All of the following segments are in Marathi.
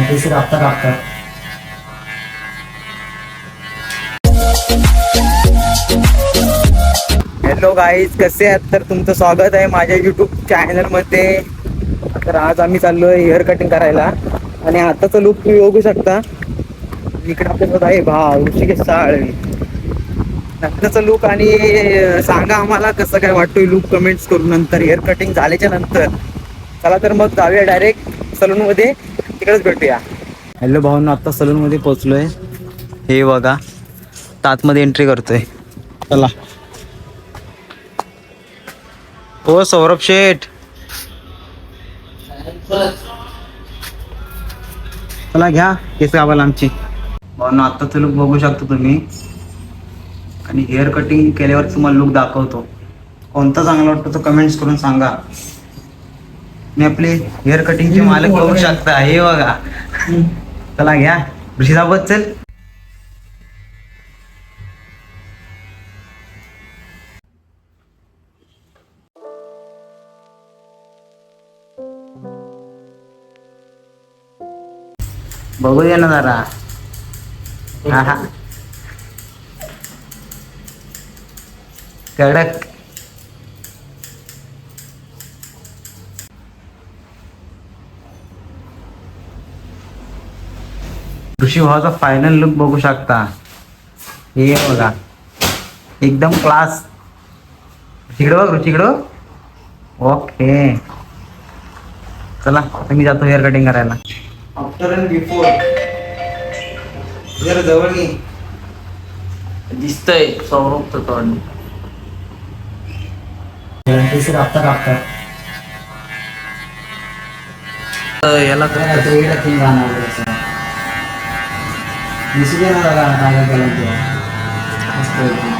घंटे से कापता. हॅलो गाईज कसे आहात? तर तुमचं स्वागत आहे माझ्या युट्यूब चॅनलमध्ये तर आज आम्ही चाललोय हेअर कटिंग करायला. आणि आताचा लुक तुम्ही बघू शकता. इकडे आपल्यासोबत आहे भाव ऋषिकेश साळवे. नंतरचा लुक आणि सांगा आम्हाला कसं काय वाटतोय लुक कमेंट्स करून नंतर हेअर कटिंग झाल्याच्यानंतर. चला तर मग जाऊया डायरेक्ट सलून मध्ये. तिकडेच भेटूया. हॅलो भाऊंना आता सलून मध्ये पोहोचलोय. हे बघा मध्ये एंट्री करतोय. चला. हो सौरभ शेठ. चला घ्या केस गावाला आमची. भाऊंना आत्ताचं लुक बघू शकता तुम्ही. आणि हेअर कटिंग केल्यावर तुम्हाला लुक दाखवतो. कोणता चांगला वाटतो तो कमेंट्स करून सांगा. मी आपले हेअर कटिंगचे मालक बघू शकता. हे बघा. चला घ्या. ऋषिदाबत चल. बघू दे ना जरा. हा हा. कडक. ऋषी भावाचा फायनल लुक बघू शकता. हे बघा. एकदम क्लास तिकडं बघ ऋषीकडं ओके चला आता मी जातो हेअर कटिंग करायला. आफ्टर अँड बिफोर जरा जवळ घे दिसतंय सौरभ तर तोंड घंटे से कापता कापता याला काय आता वेळ ते. मस्त एकदम.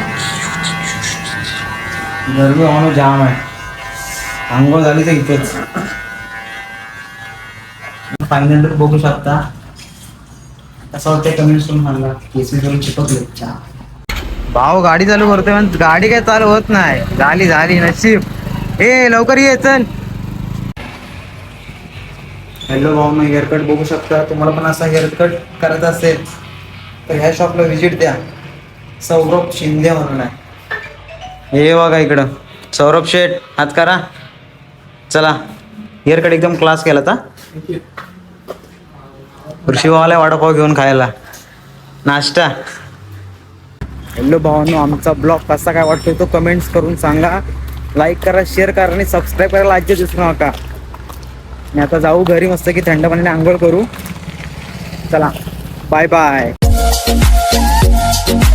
गरमी होणं जाम आहे आंघोळ झाली तर इथेच फायनल बघू शकता कसं वाटतंय कमेंट्स करून सांगा केस मी करून चिपकले चहा भाऊ गाडी चालू करतोय पण गाडी काय चालू होत नाही. झाली झाली नशीब. ए लवकर ये चल. हॅलो भाऊ मी हेअरकट बघू शकता. तुम्हाला पण असा हेअरकट करायचा असेल. तर ह्या शॉपला व्हिजिट द्या. सौरभ शिंदे म्हणून आहे. हे बघा इकडं. सौरभ शेठ हात करा. चला. हेअरकट एकदम क्लास केला आता ऋषीभावाला वडापाव घेऊन खायला. नाश्ता. हॅलो भावांनो आमचा ब्लॉग कसा काय वाटतोय तो कमेंट्स करून सांगा. लाईक करा शेअर करा आणि सबस्क्राईब करायला अजिबात विसरू नका. आणि आता जाऊ घरी मस्त की थंड पाण्याने आंघोळ करू. चला. Bye bye Thank you.